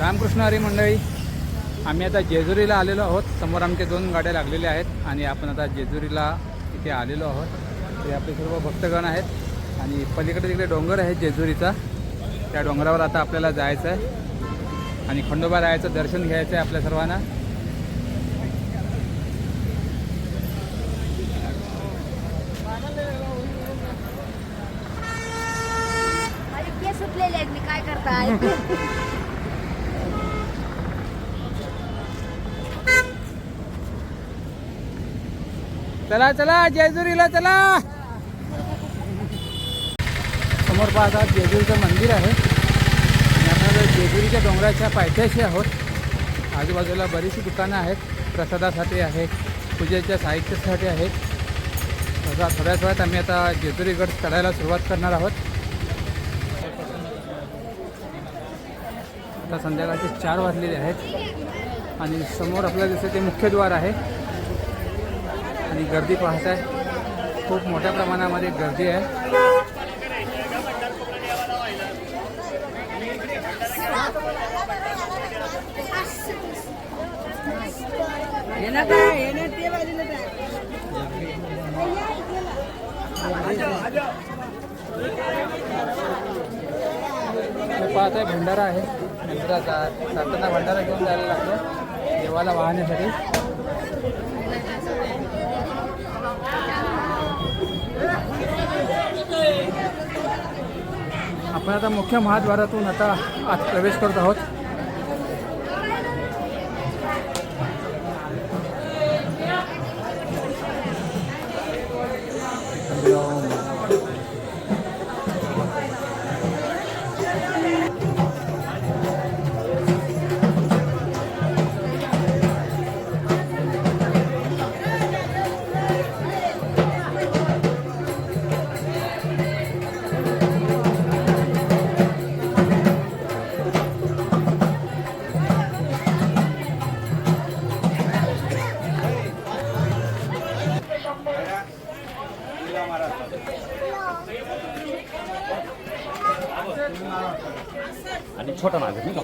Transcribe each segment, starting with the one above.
रामकृष्ण हरी मंडळी आम्ही आता जेजुरीला आलेलो आहोत. समोर आमच्या दोन गाड्या लागलेल्या आहेत आणि आपण आता जेजुरीला इथे आलेलो आहोत. ते आपले सर्व भक्तगण आहेत आणि पलीकडे तिकडे डोंगर आहे जेजुरीचा. त्या डोंगरावर आता आपल्याला जायचं आहे आणि खंडोबा रायाचं दर्शन घ्यायचं आहे आपल्या सर्वांना. काय करताय? चला चला जेजुरीला चला. समोर पाहता जेजुरीचं मंदिर आहे. आणि आपण जेजुरीच्या डोंगराच्या पायथ्याशी आहोत आजूबाजूला बरीचशी दुकानं आहेत. प्रसादासाठी आहेत पूजेच्या साहित्यासाठी आहेत. आता थोड्याच वेळात आम्ही आता जेजुरीगड चढायला सुरुवात करणार आहोत. आता संध्याकाळचे चार वाजलेले आहेत. आणि समोर आपल्याला दिसतं ते मुख्यद्वार आहे. आणि गर्दी पाहत आहे खूप मोठ्या प्रमाणामध्ये गर्दी आहे. हे पाहताय भंडारा आहे. मंदिराचा जाताना भंडारा घेऊन जायला लागतो. देवाला वाहण्यासाठी. आपण आता मुख्य महाद्वारातून आता आत प्रवेश करत आहोत. आणि छोटा मागे नाही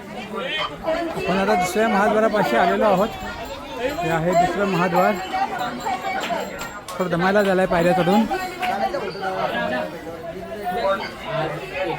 आपण आता दुसऱ्या महाद्वारापाशी आलेलो आहोत. हे आहे दुसरं महाद्वार. थोडं दमायला झालाय पायऱ्या चढून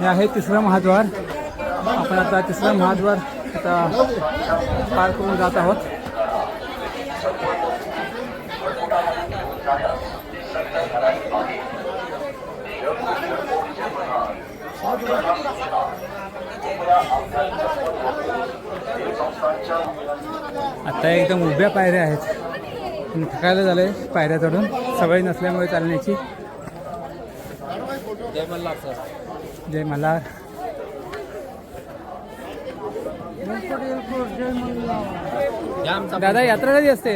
हे आहे तिसरं महाद्वार. आपण आता तिसरं महाद्वार आता पार करून जात आहोत. आता एकदम उभ्या पायऱ्या आहेत. पण थकायला झालंय पायऱ्या चढून. सवय नसल्यामुळे चालण्याची. जय मल्हार. दादा यात्रा कधी असते?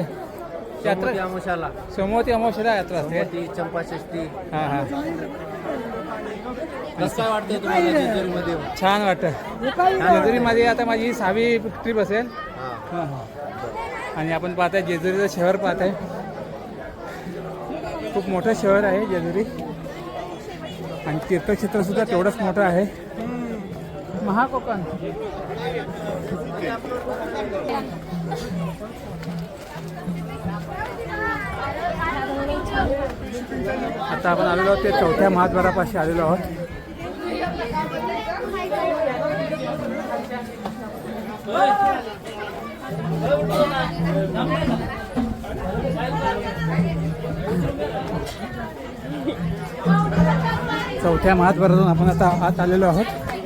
यात्रा अमाशाला सोमवती अमावस्याला यात्रा असते. ती चंपाषष्ठी हा हा. कसं काय वाटतंय तुम्हाला जेजुरीमध्ये? छान वाटतं जेजुरीमध्ये आता माझी सहावी ट्रिप असेल. हा. हा, हा. आणि आपण पाहताय जेजुरीचं शहर पाहताय. खूप मोठं शहर आहे जेजुरी. आणि तीर्थक्षेत्र सुद्धा तेवढंच मोठं आहे. महाकोकण. आता आपण आलेलो आहोत ते चौथ्या महाद्वारापाशी आलेलो आहोत. चौथ्या महाद्वारातून आपण आता आत आलेलो आहोत.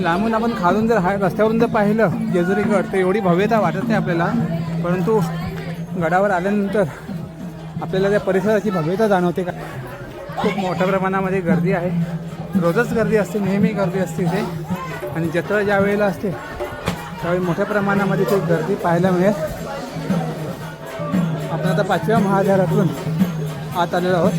लांबून आपण खालून जर हा रस्त्यावरून जर पाहिलं जेजुरी गड तर एवढी भव्यता वाटत नाही आपल्याला परंतु गडावर आल्यानंतर आपल्याला त्या परिसराची भव्यता जाणवते का? खूप मोठ्या प्रमाणामध्ये गर्दी आहे. रोजच गर्दी असते नेहमी गर्दी असते इथे. आणि जत्रा ज्या वेळेला असते त्यावेळी मोठ्या प्रमाणामध्ये ती गर्दी पाहायला मिळेल. आपण आता पाचव्या महाद्वारातून आत आलेलो आहोत.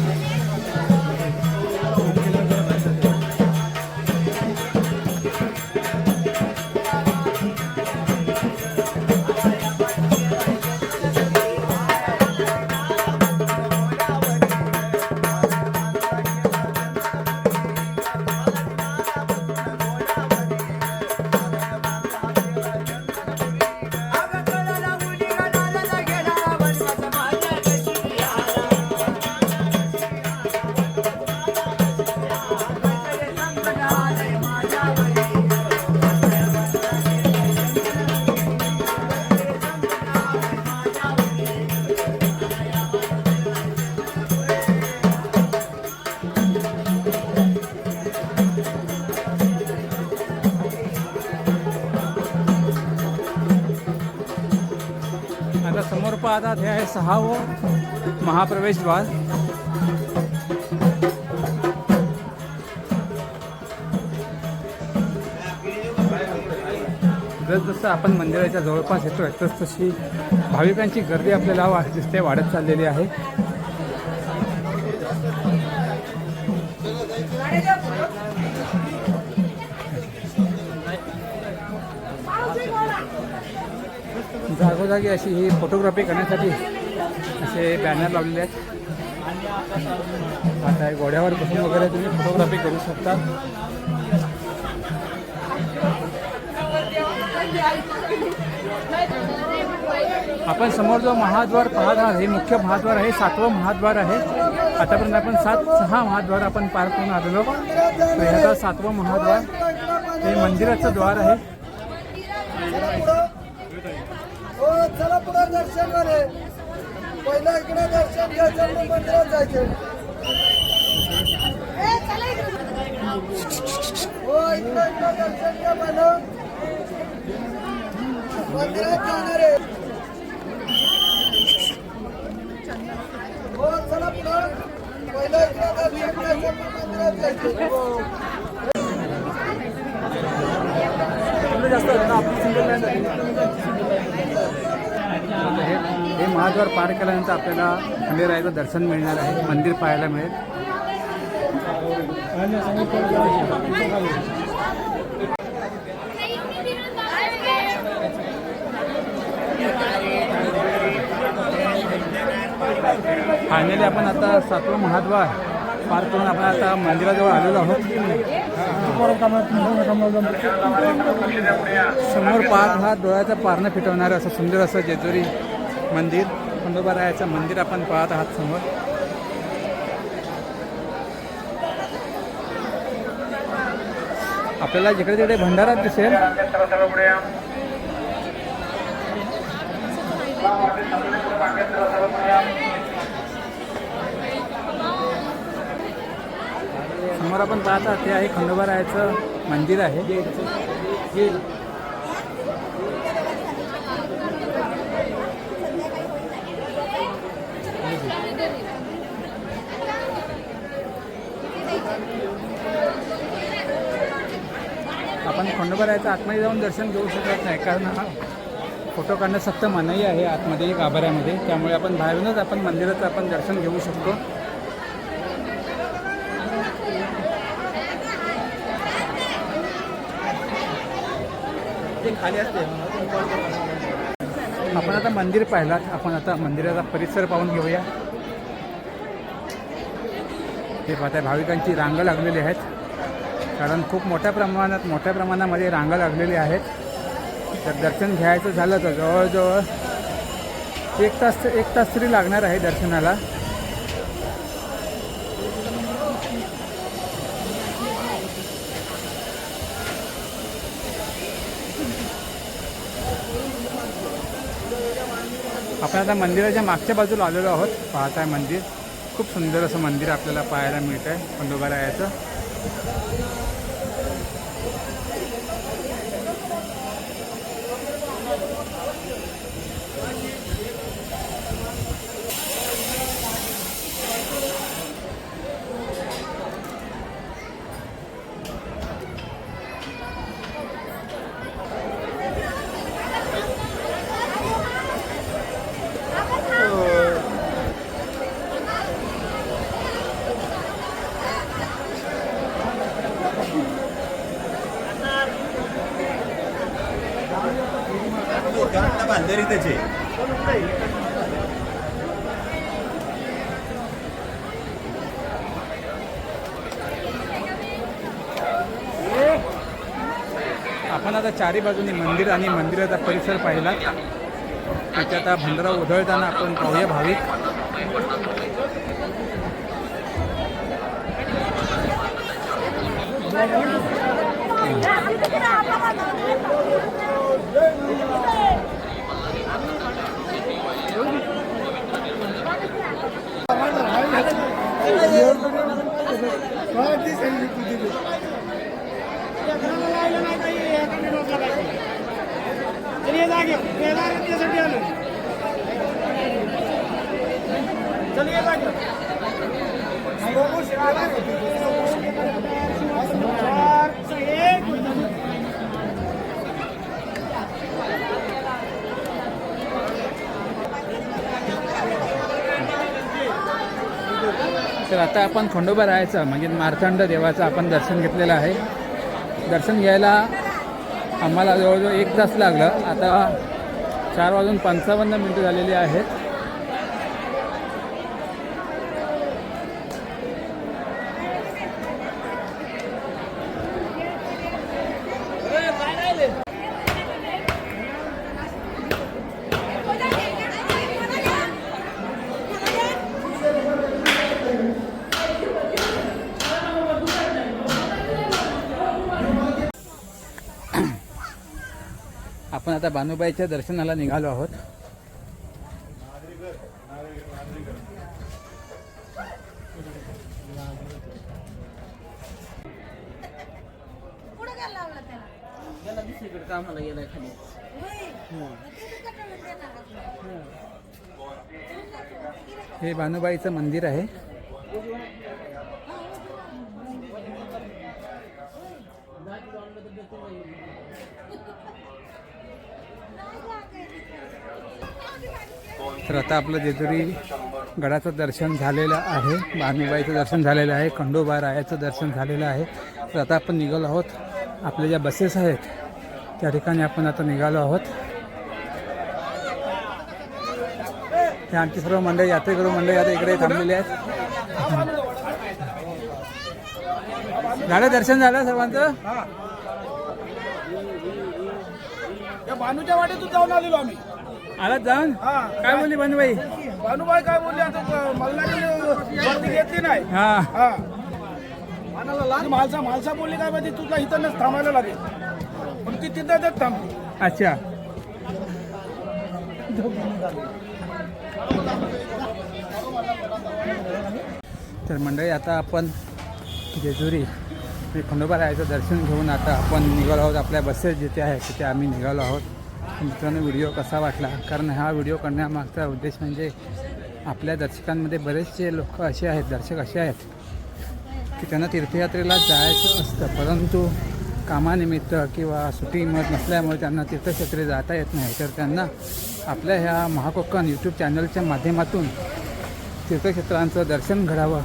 आता हे आहे सहावं महाप्रवेशद्वार. जसजसं आपण मंदिराच्या जवळपास येतोय तस तशी भाविकांची गर्दी आपल्याला दिसते वाढत चाललेली आहे. जागोजागी अशी ही फोटोग्राफी करण्यासाठी असे बॅनर लावलेले आहेत. आता हे घोड्यावर बसून वगैरे तुम्ही फोटोग्राफी करू शकता. आपण समोर जो महाद्वार पाहत आहात हे मुख्य महाद्वार आहे सातवं महाद्वार आहे. आतापर्यंत आपण सात सहा महाद्वार आपण पार करून आलेलो. ह्याचा सातवं महाद्वार हे मंदिराचं द्वार आहे हो चला पुढे दर्शन करे पहिला इकडे दर्शन घ्यायचं मंदिरात जायचं. हो इकडे इकडे दर्शन घ्या पहिलं. मंदिरात जाणार आहे. हो चला पुढे. पहिला इकडे दर्शन घ्यायचं मंदिरात जायचं. हो हे हे महाद्वार पार केल्यानंतर आपल्याला खंडेरायाचं दर्शन मिळणार आहे मंदिर पाहायला मिळेल. फायनली आपण आता सातवं महाद्वार पार करून आपण आता मंदिराजवळ आलेलो आहोत. समोर पाहत हा डोळ्याचं पारणं फिटवणारं असं सुंदर असं जेजुरी मंदिर खंडोबारायाचं मंदिर आपण पाहत आहात समोर. आपल्याला जिकडे तिकडे भंडारा दिसेल. समोर आपण पाहत आहात ते आहे खंडोबारायाचं मंदिर आहे. आपण खंडोबारायाचं आतमध्ये जाऊन दर्शन घेऊ शकत नाही कारण हा फोटो काढणं फक्त मनाई आहे आतमध्ये गाभाऱ्यामध्ये त्यामुळे आपण बाहेरूनच आपण मंदिराचं आपण दर्शन घेऊ शकतो. खाली असते. आपण आता मंदिर पाहिलात. आपण आता मंदिराचा परिसर पाहून घेऊया. हे पाहता भाविकांची रांग लागलेली आहेत. कारण खूप मोठ्या प्रमाणात मोठ्या प्रमाणामध्ये रांगा लागलेली आहेत. तर दर्शन घ्यायचं झालं तर जवळजवळ एक तास एक तास तरी लागणार आहे दर्शनाला. आपण आता मंदिराच्या मागच्या बाजूला आलेलो आहोत. पाहत आहे मंदिर. खूप सुंदर असं मंदिर आपल्याला पाहायला मिळत आहे खंडोबारायाचं बांधरी त्याचे आपण आता चारी बाजूनी मंदिर आणि मंदिराचा परिसर पाहिला. तिथे आता भंडारा उधळताना आपण पाहूया भाविक. आता आपण खंडोबा राहायचं म्हणजे मार्तंड देवाचं आपण दर्शन घेतलेलं आहे. दर्शन घ्यायला आम्हाला जवळजवळ एक तास लागलं. आता चार वाजून पंचावन्न मिनटं झालेली आहेत आपण आता बानुबाईच्या दर्शनाला निघालो आहोत. कामाला गेलाय खाली. हे. बानुबाईचं मंदिर आहे. तर आता आपलं जेजुरी गडाचं दर्शन झालेलं आहे बानुबाईचं दर्शन झालेलं आहे खंडोबा रायाचं दर्शन झालेलं आहे. तर आता आपण निघालो आहोत. आपल्या ज्या बसेस आहेत त्या ठिकाणी आपण आता निघालो आहोत. हे आमची सर्व मंडळी यात्रेकरू मंडळी आता इकडे थांबलेली आहेत. झालं दर्शन झालं सर्वांचं? बानूच्या वाटेतून जाऊन आलेलो आम्ही. आलात जाऊन? काय बोलली बानुबाई भानुबाई काय बोलली आता गर्दी घेतली नाही. हा. हा. मनाला लाज मालसा मालसा बोलली काय माहिती? तुला इथं थांबायला लागेल. पण ती तिथं देत थांबली. अच्छा. तर मंडळी आता आपण जेजुरी खंडोबा रायाचं दर्शन घेऊन आता आपण निघालो आहोत आपल्या बसेस जिथे आहेत तिथे आम्ही निघालो आहोत. मित्रांनो व्हिडिओ कसा वाटला? कारण हा व्हिडिओ करण्यामागचा उद्देश म्हणजे आपल्या दर्शकांमध्ये बरेचसे लोक असे आहेत दर्शक असे आहेत की त्यांना तीर्थयात्रेला जायचं असतं. परंतु कामानिमित्त किंवा सुट्टी मिळत नसल्यामुळे त्यांना तीर्थक्षेत्रे जाता येत नाही. तर त्यांना आपल्या ह्या महाकोकण यूट्यूब चॅनलच्या माध्यमातून तीर्थक्षेत्रांचं दर्शन घडावं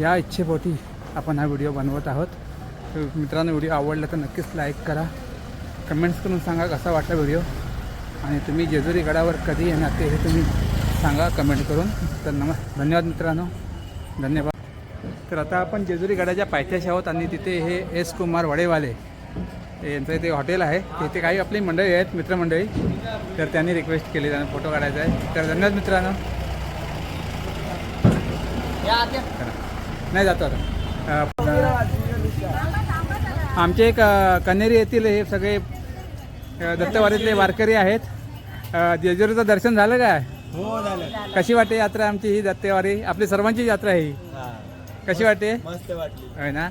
या इच्छेपोटी आपण हा व्हिडिओ बनवत आहोत. मित्रांनो व्हिडिओ आवडला तर नक्कीच लाईक करा. कमेंट्स करून सांगा कसा वाटला व्हिडिओ आणि तुम्ही जेजुरी गडावर कधी येणार ते हे तुम्ही सांगा कमेंट करून. तर नमस् धन्यवाद मित्रांनो. धन्यवाद. तर आता आपण जेजुरी गडाच्या पायथ्याशी आहोत आणि तिथे हे एस कुमार वडेवाले. यांचं इथे हॉटेल आहे. तिथे काही आपली मंडळी आहेत मित्रमंडळी. तर त्यांनी रिक्वेस्ट केली त्यांना फोटो काढायचा आहे. तर धन्यवाद मित्रांनो. नाही जातो आता. आमचे एक कन्हेरी येथील हे सगळे दत्तवारीतले वारकरी आहेत. जेजुरीचं दर्शन झालं काय? हो झालं. कशी वाटते यात्रा आमची ही दत्तवारी? आपली सर्वांची यात्रा आहे ही. कशी वाटते? मस्त वाटली. ना?